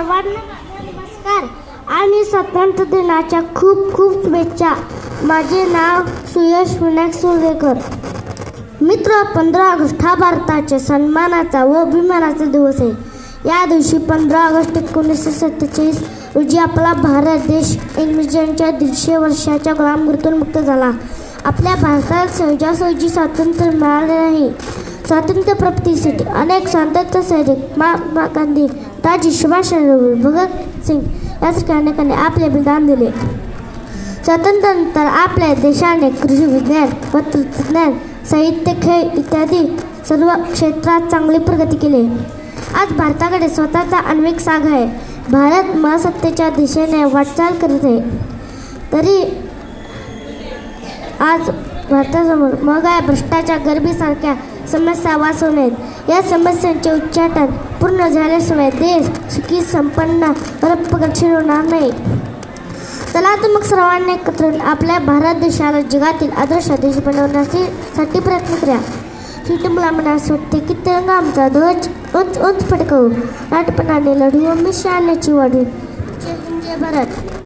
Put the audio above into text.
सर्वांना नमस्कार. आणि स्वातंत्र्य दिनाच्या खूप खूप शुभेच्छा. माझे नाव सुयश विनायक सुर्वेकर मित्र पंधरा ऑगस्ट हा भारताच्या सन्मानाचा व अभिमानाचा दिवस आहे. या दिवशी पंधरा ऑगस्ट एकोणीसशे सत्तेचाळीस रोजी आपला भारत देश इंग्रजांच्या दीडशे वर्षाच्या गुलामगिरीतून मुक्त झाला. आपल्या भारताला सहजासहजी स्वातंत्र्य मिळाले नाही स्वातंत्र्य प्राप्तीसाठी अनेक स्वातंत्र्य सैनिक महात्मा गांधी ताजी सुभाषचंद्र भगत सिंग यासारख्या अनेकांनी आपले बलिदान दिले. स्वातंत्र्यानंतर आपल्या देशाने कृषी विज्ञान व तंत्रज्ञान साहित्य खेळ इत्यादी सर्व क्षेत्रात चांगली प्रगती केली. आज भारताकडे स्वतःचा आण्विक साग आहे. भारत महासत्तेच्या दिशेने वाटचाल करत आहे. तरी आज भारतासमोर महागाई भ्रष्टाचार गरिबीसारख्या समस्या वाचवून आहेत या समस्यांचे उच्चाटन पूर्ण झाल्याशिवाय देश सुखी संपन्न व होणार नाही. चला तर मग सर्वांनी एकत्र आपल्या भारत देशाला जगातील आदर्श देश बनवण्यासाठी साठी प्रयत्न करा शेवटी मला म्हणायला वाटते की तिरंगा आमचा ध्वज उंच उंच फडकवू. नाटपणाने लढू व मी शाण्याची वाढू जय भारत.